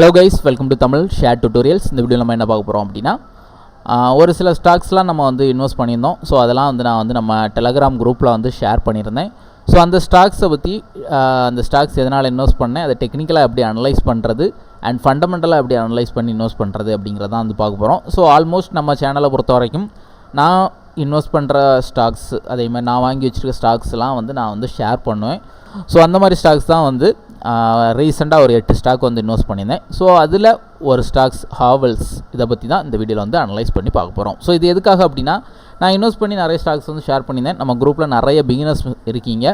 Hello guys welcome to Tamil share tutorials இந்த video நம்ம என்ன பார்க்க போகிறோம் அப்படின்னா ஒரு சில ஸ்டாக்ஸ்லாம் நம்ம வந்து இன்வெஸ்ட் பண்ணியிருந்தோம். ஸோ அதெல்லாம் வந்து நான் வந்து நம்ம டெலகிராம் குரூப்பில் வந்து ஷேர் பண்ணியிருந்தேன். ஸோ அந்த ஸ்டாக்ஸை பற்றி அந்த ஸ்டாக்ஸ் எதனால் இன்வெஸ்ட் பண்ணேன் அதை டெக்னிக்கலாக எப்படி அனலைஸ் பண்ணுறது அண்ட் ஃபண்டமெண்டலாக எப்படி அனலைஸ் பண்ணி இன்வெஸ்ட் பண்ணுறது அப்படிங்கிறத வந்து பார்க்க போகிறோம் ஸோ ஆல்மோஸ்ட் நம்ம சேனலை பொறுத்த வரைக்கும் நான் இன்வெஸ்ட் பண்ணுற ஸ்டாக்ஸ் அதே மாதிரி நான் வாங்கி வச்சுருக்க ஸ்டாக்ஸ்லாம் வந்து நான் வந்து ஷேர் பண்ணுவேன். ஸோ அந்த மாதிரி ஸ்டாக்ஸ் தான் வந்து ரீசெண்டாக ஒரு எட்டு ஸ்டாக் வந்து இன்வெஸ்ட் பண்ணியிருந்தேன். ஸோ அதில் ஒரு ஸ்டாக்ஸ் ஹாவல்ஸ் இதை பற்றி தான் இந்த வீடியோவில் வந்து அனலைஸ் பண்ணி பார்க்க போகிறோம் ஸோ இது எதுக்காக அப்படின்னா நான் இன்வெஸ்ட் பண்ணி நிறைய ஸ்டாக்ஸ் வந்து ஷேர் பண்ணியிருந்தேன். நம்ம குரூப்பில் நிறைய பிகினர்ஸ் இருக்கீங்க.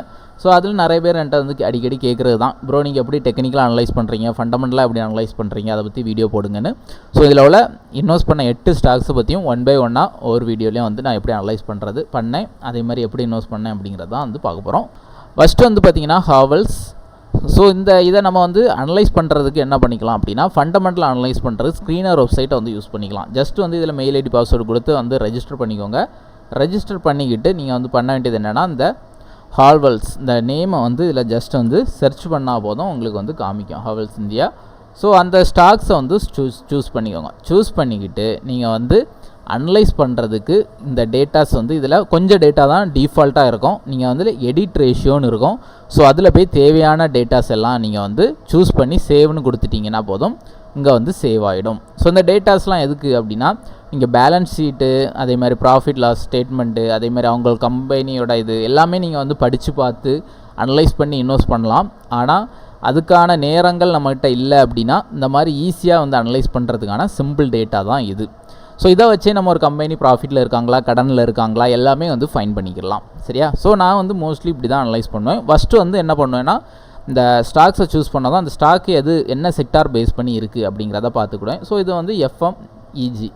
ஸோ அதில் நிறைய பேர் என்கிட்ட வந்து அடிக்கடி கேட்குறது தான். ப்ரோ நீங்கள் எப்படி டெக்னிக்கலாக அனலைஸ் பண்ணுறீங்க ஃபண்டமெண்டலாக எப்படி அனலைஸ் பண்ணுறீங்க அதை பற்றி வீடியோ போடுங்கன்னு. ஸோ இதில் உள்ள இன்வெஸ்ட் பண்ண எட்டு ஸ்டாக்ஸை பற்றியும் ஒன் பை ஒன்னாக ஒவ்வொரு வீடியோலேயும் வந்து நான் எப்படி அனலைஸ் பண்ணுறது பண்ணேன். அதே மாதிரி எப்படி இன்வெஸ்ட் பண்ணேன் அப்படிங்கிறது தான் வந்து பார்க்க போகிறோம் ஃபஸ்ட்டு வந்து பார்த்தீங்கன்னா ஹாவல்ஸ் ஸோ இந்த இதை நம்ம வந்து அனலைஸ் பண்ணுறதுக்கு என்ன பண்ணிக்கலாம் அப்படின்னா ஃபண்டமெண்டல் அனலைஸ் பண்ணுறது ஸ்க்ரீனர் வெப்சைட்டை வந்து யூஸ் பண்ணிக்கலாம். ஜஸ்ட் வந்து இதில் மெயில் ஐடி பாஸ்வேர்டு கொடுத்து வந்து ரெஜிஸ்டர் பண்ணிக்கோங்க. ரெஜிஸ்டர் பண்ணிக்கிட்டு நீங்கள் வந்து பண்ண வேண்டியது என்னென்னா இந்த ஹால்வெல்ஸ் இந்த நேமை வந்து இதில் ஜஸ்ட் வந்து சர்ச் பண்ணால் போதும் உங்களுக்கு வந்து காமிக்கும். ஹால்வெல்ஸ் இந்தியா ஸோ அந்த ஸ்டாக்ஸை வந்து சூஸ் சூஸ் பண்ணிக்கோங்க. சூஸ் பண்ணிக்கிட்டு நீங்கள் வந்து அனலைஸ் பண்ணுறதுக்கு இந்த டேட்டாஸ் வந்து இதில் கொஞ்சம் டேட்டா தான் டிஃபால்ட்டாக இருக்கும். நீங்கள் வந்து எடிட் ரேஷியோன்னு இருக்கும். ஸோ அதில் போய் தேவையான டேட்டாஸ் எல்லாம் நீங்கள் வந்து சூஸ் பண்ணி சேவ்னு கொடுத்துட்டிங்கன்னா போதும். இங்கே வந்து சேவ் ஆகிடும் ஸோ இந்த டேட்டாஸ்லாம் எதுக்கு அப்படின்னா நீங்கள் பேலன்ஸ் ஷீட்டு அதே மாதிரி ப்ராஃபிட் லாஸ் ஸ்டேட்மெண்ட்டு அதே மாதிரி அவங்க கம்பெனியோட இது எல்லாமே நீங்கள் வந்து படித்து பார்த்து அனலைஸ் பண்ணி இன்வெஸ்ட் பண்ணலாம். ஆனால் அதுக்கான நேரங்கள் நம்மகிட்ட இல்லை அப்படின்னா இந்த மாதிரி ஈஸியாக வந்து அனலைஸ் பண்ணுறதுக்கான சிம்பிள் டேட்டா தான் இது. ஸோ இதை வச்சே நம்ம ஒரு கம்பெனி ப்ராஃபிட்டில் இருக்காங்களா கடனில் இருக்காங்களா எல்லாமே வந்து ஃபைன் பண்ணிக்கலாம் சரியா? ஸோ நான் வந்து மோஸ்ட்லி இப்படி தான் அனலைஸ் பண்ணுவேன். ஃபஸ்ட்டு வந்து என்ன பண்ணுவேன்னா இந்த ஸ்டாக்ஸை சூஸ் பண்ணால் தான் அந்த ஸ்டாக்கு எது என்ன செக்டார் பேஸ் பண்ணி இருக்குது அப்படிங்கிறத பார்த்துக்கிடுவேன். ஸோ இது வந்து எஃப்எம் இஜி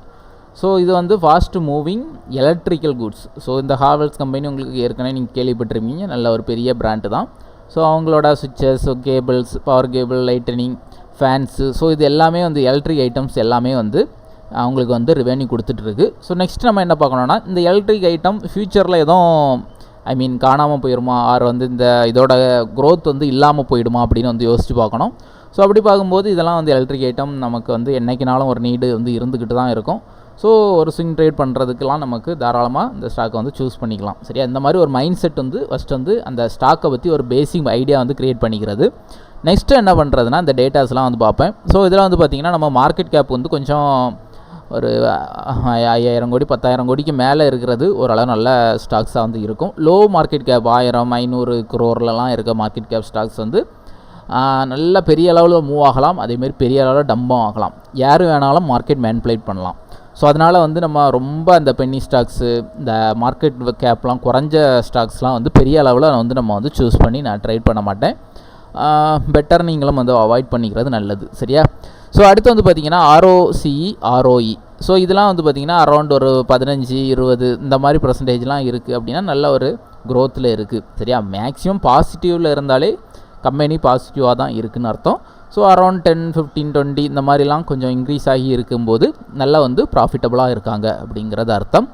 ஸோ இது வந்து fast moving electrical goods so இந்த ஹாவல்ஸ் கம்பெனி உங்களுக்கு ஏற்கனவே நீங்கள் கேள்விப்பட்டிருப்பீங்க. நல்ல ஒரு பெரிய பிராண்டு தான். ஸோ அவங்களோட சுவிட்சஸ் cables power cable lighting fans so இது எல்லாமே வந்து எலக்ட்ரிக் ஐட்டம்ஸ் எல்லாமே வந்து அவங்களுக்கு வந்து ரெவென்யூ கொடுத்துட்ருக்கு ஸோ நெக்ஸ்ட் நம்ம என்ன பார்க்கணும்னா இந்த எலக்ட்ரிக் ஐட்டம் ஃப்யூச்சரில் எதுவும் ஐ மீன் காணாமல் போயிடுமா ஆர் வந்து இந்த இதோட க்ரோத் வந்து இல்லாமல் போயிடுமா அப்படின்னு வந்து யோசித்து பார்க்கணும். ஸோ அப்படி பார்க்கும்போது இதெல்லாம் வந்து எலக்ட்ரிக் ஐட்டம் நமக்கு வந்து என்றைக்கினாலும் ஒரு நீடு வந்து இருந்துக்கிட்டு தான் இருக்கும். ஸோ ஒரு ஸ்விங் ட்ரேட் பண்ணுறதுக்கெலாம் நமக்கு தாராளமாக இந்த ஸ்டாக்கை வந்து சூஸ் பண்ணிக்கலாம். சரியா? இந்த மாதிரி ஒரு மைண்ட் செட் வந்து ஃபஸ்ட் வந்து அந்த ஸ்டாக்கை பற்றி ஒரு பேசிக் ஐடியா வந்து க்ரியேட் பண்ணிக்கிறது. நெக்ஸ்ட்டு என்ன பண்ணுறதுனா இந்த டேட்டாஸ்லாம் வந்து பார்ப்பேன். ஸோ இதெல்லாம் வந்து பார்த்திங்கன்னா நம்ம மார்க்கெட் கேப் வந்து கொஞ்சம் ஒரு ஐயாயிரம் கோடி பத்தாயிரம் கோடிக்கு மேலே இருக்கிறது ஓரளவு நல்ல ஸ்டாக்ஸாக வந்து இருக்கும். லோ மார்க்கெட் கேப் ஆயிரம் ஐநூறு குரோர்லலாம் இருக்க மார்க்கெட் கேப் ஸ்டாக்ஸ் வந்து நல்ல பெரிய அளவில் மூவ் ஆகலாம். அதேமாரி பெரிய அளவில் டம்பும் ஆகலாம். யார் வேணாலும் மார்க்கெட் மேன்ப்ளேட் பண்ணலாம். ஸோ அதனால் வந்து நம்ம ரொம்ப அந்த பென்னி ஸ்டாக்ஸு இந்த மார்க்கெட் கேப்லாம் குறைஞ்ச ஸ்டாக்ஸ்லாம் வந்து பெரிய அளவில் வந்து நம்ம வந்து சூஸ் பண்ணி நான் ட்ரேட் பண்ண மாட்டேன். பெட்டர் நீங்களும் வந்து அவாய்ட் பண்ணிக்கிறது நல்லது. சரியா? ஸோ அடுத்து வந்து பார்த்தீங்கன்னா ஆர்ஓசிஇ ஆர்ஓஇ ஸோ இதெல்லாம் வந்து பார்த்தீங்கன்னா அரௌண்ட் ஒரு பதினஞ்சு இருபது இந்த மாதிரி பர்சன்டேஜ்லாம் இருக்குது அப்படின்னா நல்ல ஒரு க்ரோத்தில் இருக்குது சரியா? மேக்ஸிமம் பாசிட்டிவில் இருந்தாலே கம்பெனி பாசிட்டிவாக தான் இருக்குதுன்னு அர்த்தம். So around ten fifteen twenty இந்த மாதிரிலாம் கொஞ்சம் இன்க்ரீஸ் ஆகி இருக்கும்போது நல்லா வந்து ப்ராஃபிட்டபுளாக இருக்காங்க அப்படிங்கிறது அர்த்தம்.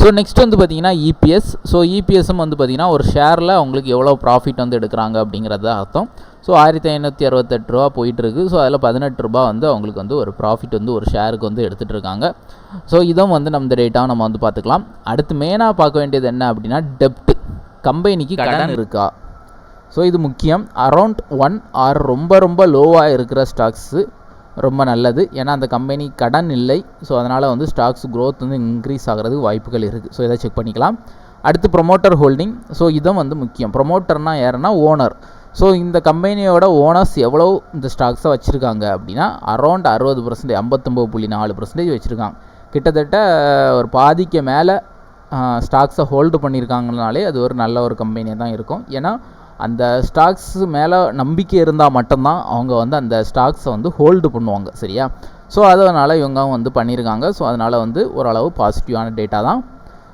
ஸோ நெக்ஸ்ட் வந்து பார்த்தீங்கன்னா இபிஎஸ் ஸோ இபிஎஸ்ஸும் வந்து பார்த்தீங்கன்னா ஒரு ஷேரில் அவங்களுக்கு எவ்வளோ ப்ராஃபிட் வந்து எடுக்கிறாங்க அப்படிங்கிறது தான் அர்த்தம். ஸோ ஆயிரத்தி ஐநூற்றி அறுபத்தெட்டு ரூபா போயிட்டுருக்கு. ஸோ அதில் பதினெட்டு ரூபா வந்து அவங்களுக்கு வந்து ஒரு ப்ராஃபிட் வந்து ஒரு ஷேருக்கு வந்து எடுத்துகிட்டு இருக்காங்க ஸோ இதுவும் வந்து நம்ம டேட்டாவை நம்ம வந்து பார்த்துக்கலாம். அடுத்து மெயினாக பார்க்க வேண்டியது என்ன அப்படின்னா டெப்ட் கம்பெனிக்கு கடன் இருக்கா? ஸோ இது முக்கியம். அரௌண்ட் ஒன் ஆர் ரொம்ப ரொம்ப லோவாக இருக்கிற ஸ்டாக்ஸு ரொம்ப நல்லது. ஏன்னா அந்த கம்பெனி கடன் இல்லை. ஸோ அதனால் வந்து ஸ்டாக்ஸ் growth வந்து இன்க்ரீஸ் ஆகிறதுக்கு வாய்ப்புகள் இருக்குது ஸோ இதை செக் பண்ணிக்கலாம். அடுத்து ப்ரொமோட்டர் ஹோல்டிங் ஸோ இதுவும் வந்து முக்கியம். ப்ரொமோட்டர்னா யாருன்னா ஓனர் ஸோ இந்த கம்பெனியோட ஓனர்ஸ் எவ்வளோ இந்த ஸ்டாக்ஸை வச்சுருக்காங்க அப்படின்னா அரௌண்ட் அறுபது பர்சன்டேஜ் ஐம்பத்தொம்பது புள்ளி நாலு பர்சன்டேஜ் வச்சுருக்காங்க. கிட்டத்தட்ட ஒரு பாதிக்கு மேலே ஸ்டாக்ஸை ஹோல்டு பண்ணியிருக்காங்கனாலே அது ஒரு நல்ல ஒரு கம்பெனியாக தான் இருக்கும். ஏன்னா அந்த ஸ்டாக்ஸ் மேலே நம்பிக்கை இருந்தால் மட்டும்தான் அவங்க வந்து அந்த ஸ்டாக்ஸை வந்து ஹோல்டு பண்ணுவாங்க சரியா? ஸோ அதனால் இவங்க வந்து பண்ணியிருக்காங்க ஸோ அதனால் வந்து ஓரளவு பாசிட்டிவான டேட்டா தான்.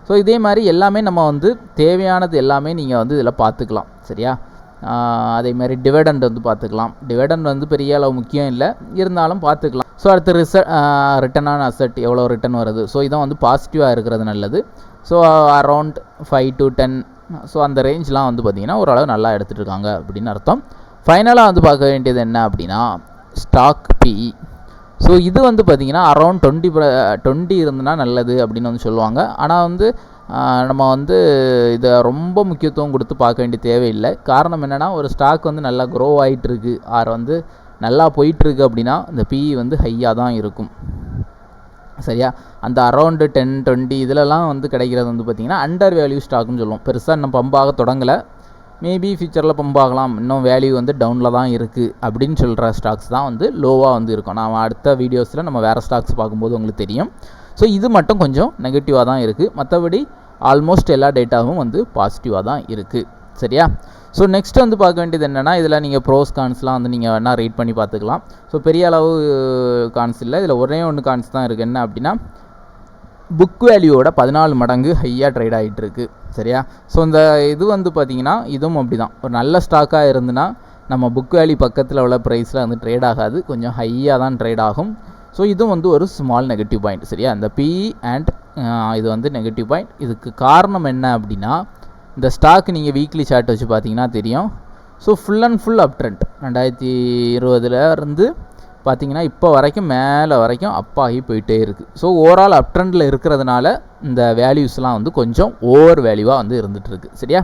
ஸோ இதே மாதிரி எல்லாமே நம்ம வந்து தேவையானது எல்லாமே நீங்கள் வந்து இதில் பார்த்துக்கலாம் சரியா? அதேமாதிரி டிவிடெண்ட் வந்து பார்த்துக்கலாம். டிவிடெண்ட் வந்து பெரிய அளவு முக்கியம் இல்லை. இருந்தாலும் பார்த்துக்கலாம். ஸோ அடுத்து ரிச ரிட்டர்ன் ஆன் அசட் எவ்வளோ ரிட்டர்ன் வருது? ஸோ இதான் வந்து பாசிட்டிவாக இருக்கிறது நல்லது. So around five to ten so அந்த ரேஞ்ச்லாம் வந்து பார்த்திங்கன்னா ஓரளவு நல்லா எடுத்துகிட்டு இருக்காங்க அப்படின்னு அர்த்தம். ஃபைனலாக வந்து பார்க்க வேண்டியது என்ன அப்படின்னா ஸ்டாக் பிஇ ஸோ இது வந்து பார்த்திங்கன்னா அரௌண்ட் டுவெண்ட்டி டுவெண்ட்டி இருந்ததுன்னா நல்லது அப்படின்னு வந்து சொல்லுவாங்க. ஆனால் வந்து நம்ம வந்து இதை ரொம்ப முக்கியத்துவம் கொடுத்து பார்க்க வேண்டிய தேவையில்லை. காரணம் என்னென்னா ஒரு ஸ்டாக் வந்து நல்லா க்ரோ ஆகிட்டுருக்கு ஆர் வந்து நல்லா போயிட்டுருக்கு அப்படின்னா இந்த பிஇ வந்து ஹையாக தான் இருக்கும். சரியா? அந்த அரௌண்டு டென் டுவெண்ட்டி இதிலலாம் வந்து கிடைக்கிறது வந்து பார்த்திங்கன்னா அண்டர் வேல்யூ ஸ்டாக்னு சொல்லுவோம். பெருசாக இன்னும் பம்பாக தொடங்கலை. மேபி ஃபியூச்சரில் பம்ப் ஆகலாம். இன்னும் வேல்யூ வந்து டவுனில் தான் இருக்குது அப்படின்னு சொல்கிற ஸ்டாக்ஸ் தான் வந்து லோவாக வந்து இருக்கும். நான் அடுத்த வீடியோஸில் நம்ம வேறு ஸ்டாக்ஸ் பார்க்கும்போது உங்களுக்கு தெரியும். ஸோ இது மட்டும் கொஞ்சம் நெகட்டிவாக தான் இருக்குது மற்றபடி ஆல்மோஸ்ட் எல்லா டேட்டாவும் வந்து பாசிட்டிவாக தான் இருக்குது சரியா? ஸோ நெக்ஸ்ட் வந்து பார்க்க வேண்டியது என்னென்னா இதில் நீங்கள் ப்ரோஸ் கான்ஸ்லாம் வந்து நீங்கள் வேணால் ரீட் பண்ணி பார்த்துக்கலாம். ஸோ பெரிய அளவு uh, கான்ஸ் இல்லை. இதில் ஒரே ஒன்று கான்ஸ் தான் இருக்குது என்ன அப்படின்னா புக் வேல்யூவோட பதினாலு மடங்கு ஹையாக ட்ரேட் ஆகிட்டு இருக்கு. சரியா? ஸோ இந்த இது வந்து பார்த்திங்கன்னா இதுவும் அப்படி தான் ஒரு நல்ல ஸ்டாக்காக இருந்துன்னா நம்ம புக் வேல்யூ பக்கத்தில் உள்ள ப்ரைஸில் வந்து ட்ரேட் ஆகாது. கொஞ்சம் ஹையாக தான் ட்ரேட் ஆகும். ஸோ இதுவும் வந்து ஒரு ஸ்மால் நெகட்டிவ் பாயிண்ட் சரியா? இந்த பிஇ அண்ட் இது வந்து நெகட்டிவ் பாயிண்ட் இதுக்கு காரணம் என்ன அப்படின்னா இந்த ஸ்டாக் நீங்கள் வீக்லி சார்ட் வச்சு பார்த்தீங்கன்னா தெரியும். So full and full up trend ரெண்டாயிரத்தி இருபதுல இருந்து பார்த்தீங்கன்னா இப்போ வரைக்கும் மேலே வரைக்கும் அப்பாகி போயிட்டே இருக்குது ஸோ ஓவரால் அப் ட்ரெண்டில் இருக்கிறதுனால இந்த வேல்யூஸ்லாம் வந்து கொஞ்சம் ஓவர் வேல்யூவாக வந்து இருந்துகிட்ருக்கு சரியா?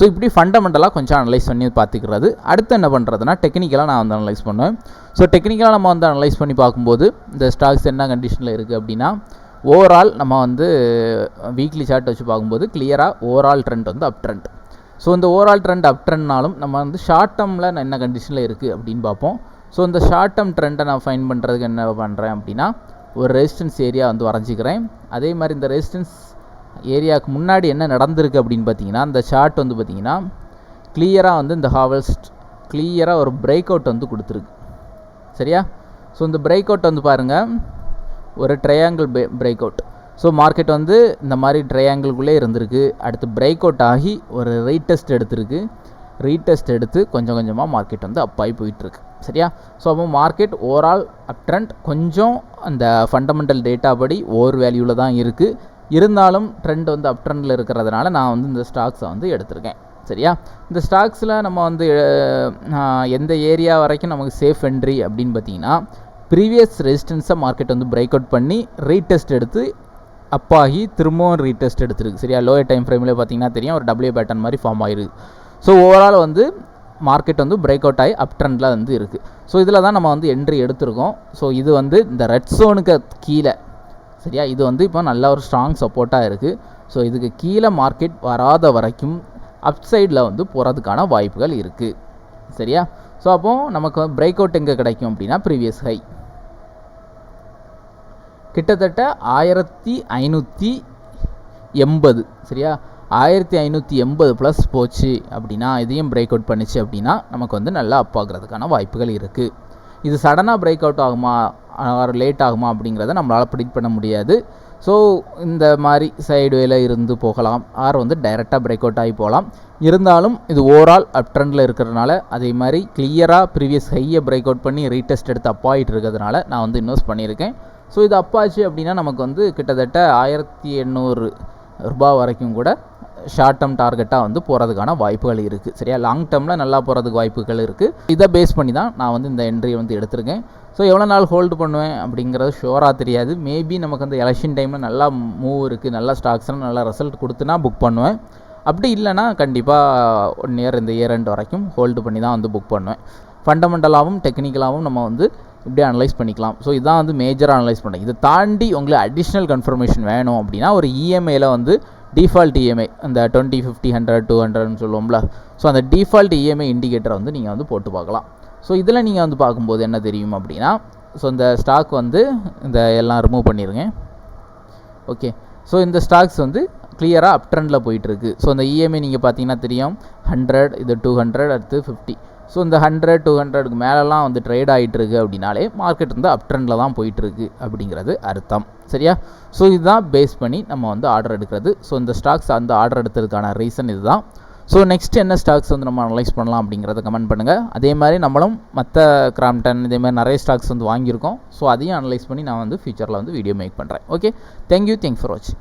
ஸோ இப்படி ஃபண்டமெண்டலாக கொஞ்சம் அனலைஸ் பண்ணி பார்த்துக்கிறது. அடுத்து என்ன பண்ணுறதுனா டெக்னிக்கலாக நான் வந்து அனலைஸ் பண்ணுவேன். ஸோ டெக்னிக்கலாக நம்ம வந்து அனலைஸ் பண்ணி பார்க்கும்போது இந்த ஸ்டாக்ஸ் என்ன கண்டிஷனில் இருக்குது அப்படின்னா ஓவரால் நம்ம வந்து வீக்லி சார்ட் வச்சு பார்க்கும்போது கிளியராக ஓவரால் ட்ரெண்ட் வந்து அப் ட்ரெண்ட் ஸோ இந்த ஓவரால் ட்ரெண்ட் அப் ட்ரெண்ட்னாலும் நம்ம வந்து ஷார்ட் டேர்மில் என்ன கண்டிஷனில் இருக்குது அப்படின்னு பார்ப்போம். ஸோ இந்த ஷார்ட் டேர்ம் ட்ரெண்டை நான் ஃபைன் பண்ணுறதுக்கு என்ன பண்ணுறேன் அப்படின்னா ஒரு ரெசிஸ்டன்ஸ் ஏரியா வந்து வரைஞ்சிக்கிறேன். அதே மாதிரி இந்த ரெசிஸ்டன்ஸ் ஏரியாவுக்கு முன்னாடி என்ன நடந்திருக்கு அப்படின்னு பார்த்தீங்கன்னா இந்த ஷார்ட் வந்து பார்த்தீங்கன்னா கிளியராக வந்து இந்த ஹாவல்ஸ்ட் கிளியராக ஒரு பிரேக் அவுட் வந்து கொடுத்துருக்கு. சரியா? ஸோ இந்த பிரேக் அவுட் வந்து பாருங்கள் ஒரு triangle break out so market வந்து இந்த மாதிரி ட்ரையாங்கிள்குள்ளே இருந்திருக்கு. அடுத்து பிரேக் அவுட் ஆகி ஒரு ரீடெஸ்ட் எடுத்திருக்கு. ரீடெஸ்ட் எடுத்து கொஞ்சம் கொஞ்சமாக மார்க்கெட் வந்து அப் போயிட்டுருக்கு. சரியா? ஸோ அப்போ மார்க்கெட் ஓவரால் அப் ட்ரெண்ட் கொஞ்சம் அந்த ஃபண்டமெண்டல் டேட்டா படி ஓவர் வேல்யூவில் தான் இருக்குது இருந்தாலும் ட்ரெண்ட் வந்து அப் ட்ரெண்டில் இருக்கிறதுனால நான் வந்து இந்த ஸ்டாக்ஸை வந்து எடுத்திருக்கேன். சரியா? இந்த ஸ்டாக்ஸில் நம்ம வந்து எந்த ஏரியா வரைக்கும் நமக்கு சேஃப் என்ட்ரி அப்படின்னு பார்த்தீங்கன்னா ப்ரீவியஸ் ரெசிஸ்டன்ஸை மார்க்கெட் வந்து பிரேக் அவுட் பண்ணி ரீடெஸ்ட் எடுத்து அப்பாகி திரும்பவும் ரீடெஸ்ட் எடுத்துருக்கு. சரியா? லோயர் டைம் ஃப்ரேமில் பார்த்தீங்கன்னா தெரியும் ஒரு டபிள்யூ பேட்டர்ன் மாதிரி ஃபார்ம் ஆயிருக்கு. ஸோ ஓவரால் வந்து மார்க்கெட் வந்து பிரேக் அவுட் ஆகி அப் ட்ரெண்டில் வந்து இருக்குது ஸோ இதில் தான் நம்ம வந்து என்ட்ரி எடுத்திருக்கோம். ஸோ இது வந்து இந்த ரெட் சோனுக்கு கீழே சரியா? இது வந்து இப்போ நல்ல ஒரு ஸ்ட்ராங் சப்போர்ட்டாக இருக்குது ஸோ இதுக்கு கீழே மார்க்கெட் வராத வரைக்கும் அப் சைடில் வந்து போகிறதுக்கான வாய்ப்புகள் இருக்குது சரியா? ஸோ அப்போது நமக்கு பிரேக் அவுட் எங்கே கிடைக்கும் அப்படின்னா ப்ரீவியஸ் ஹை கிட்டத்தட்ட ஆயிரத்தி ஐநூற்றி எண்பது சரியா? ஆயிரத்தி ஐநூற்றி எண்பது ப்ளஸ் போச்சு அப்படின்னா இதையும் பிரேக் அவுட் பண்ணுச்சு அப்படின்னா நமக்கு வந்து நல்லா அப் ஆகிறதுக்கான வாய்ப்புகள் இருக்குது இது சடனாக பிரேக் அவுட் ஆகுமா? ஆர் லேட் ஆகுமா அப்படிங்கிறத நம்மளால் ப்ரிடிக்ட் பண்ண முடியாது. ஸோ இந்த மாதிரி சைடுவேல இருந்து போகலாம். ஆர் வந்து டைரெக்டாக பிரேக் அவுட் ஆகி போகலாம். இருந்தாலும் இது ஓவரால் அப் ட்ரெண்டில் இருக்கிறதுனால அதே மாதிரி கிளியராக ப்ரீவியஸ் ஹையை பிரேக் அவுட் பண்ணி ரீடெஸ்ட் எடுத்து அப்பாயிட்டு இருக்கிறதுனால நான் வந்து இன்வெஸ்ட் பண்ணியிருக்கேன். ஸோ இது அப்பாச்சு அப்படின்னா நமக்கு வந்து கிட்டத்தட்ட ஆயிரத்தி எண்ணூறு ரூபா வரைக்கும் கூட ஷார்ட் டேர்ம் டார்கெட்டாக வந்து போகிறதுக்கான வாய்ப்புகள் இருக்குது சரியா? லாங் டேர்மில் நல்லா போகிறதுக்கு வாய்ப்புகள் இருக்குது இதை பேஸ் பண்ணி தான் நான் வந்து இந்த என்ட்ரி வந்து எடுத்திருக்கேன். ஸோ எவ்வளோ நாள் ஹோல்டு பண்ணுவேன் அப்படிங்கிறது ஷோராக தெரியாது. மேபி நமக்கு அந்த எலெக்ஷன் டைமில் நல்லா மூவ் இருக்குது நல்லா ஸ்டாக்ஸ்லாம் நல்லா ரிசல்ட் கொடுத்துனா புக் பண்ணுவேன். அப்படி இல்லைன்னா கண்டிப்பாக ஒன் இயர் இந்த இயர் ரெண்டு வரைக்கும் ஹோல்டு பண்ணி தான் வந்து புக் பண்ணுவேன். ஃபண்டமெண்டலாகவும் டெக்னிக்கலாகவும் நம்ம வந்து இப்படியே அனலைஸ் பண்ணிக்கலாம். ஸோ இதான் வந்து மேஜராக அனலைஸ் பண்ணுறேன் இதை தாண்டி உங்களுக்கு அடிஷ்னல் கன்ஃபர்மேஷன் வேணும் அப்படின்னா ஒரு இஎம்ஐயில் வந்து டிஃபால்ட் இஎம்ஐ அந்த டுவெண்ட்டி ஃபிஃப்டி ஹண்ட்ரட் டூ ஹண்ட்ரட்னு சொல்லுவோம்ல. ஸோ அந்த டிஃபால்ட் இஎம்ஐ இண்டிகேட்டரை வந்து நீங்கள் வந்து போட்டு பார்க்கலாம். ஸோ இதில் நீங்கள் வந்து பார்க்கும்போது என்ன தெரியும் அப்படின்னா ஸோ இந்த ஸ்டாக் வந்து இந்த எல்லாம் ரிமூவ் பண்ணிடுங்க ஓகே ஸோ இந்த ஸ்டாக்ஸ் வந்து கிளியராக அப் ட்ரெண்டில் போயிட்டுருக்கு ஸோ அந்த இஎம்ஐ நீங்கள் பார்த்தீங்கன்னா தெரியும். ஹண்ட்ரட் இது டூ ஹண்ட்ரட் அடுத்து ஃபிஃப்டி ஸோ இந்த ஹண்ட்ரட் டூ ஹண்ட்ரடுக்கு மேலெலாம் வந்து ட்ரேட் ஆகிட்டுருக்கு அப்படின்னாலே மார்க்கெட் வந்து அப் ட்ரெண்டில் தான் போயிட்டுருக்கு அப்படிங்கிறது அர்த்தம். சரியா? ஸோ இதுதான் பேஸ் பண்ணி நம்ம வந்து ஆர்டர் எடுக்கிறது. ஸோ இந்த ஸ்டாக்ஸ் அந்த ஆர்டர் எடுத்ததுக்கான ரீசன் இதுதான். ஸோ நெக்ஸ்ட் என்ன ஸ்டாக்ஸ் வந்து நம்ம அனலைஸ் பண்ணலாம் அப்படிங்கிறத கமெண்ட் பண்ணுங்கள் அதே மாதிரி நம்மளும் மற்ற கிராம்டன் இதே மாதிரி நிறைய ஸ்டாக்ஸ் வந்து வாங்கியிருக்கோம். ஸோ அதையும் அனலைஸ் பண்ணி நான் வந்து ஃபியூச்சரில் வந்து வீடியோ மேக் பண்ணுறேன் okay thank you thanks for வாட்சிங்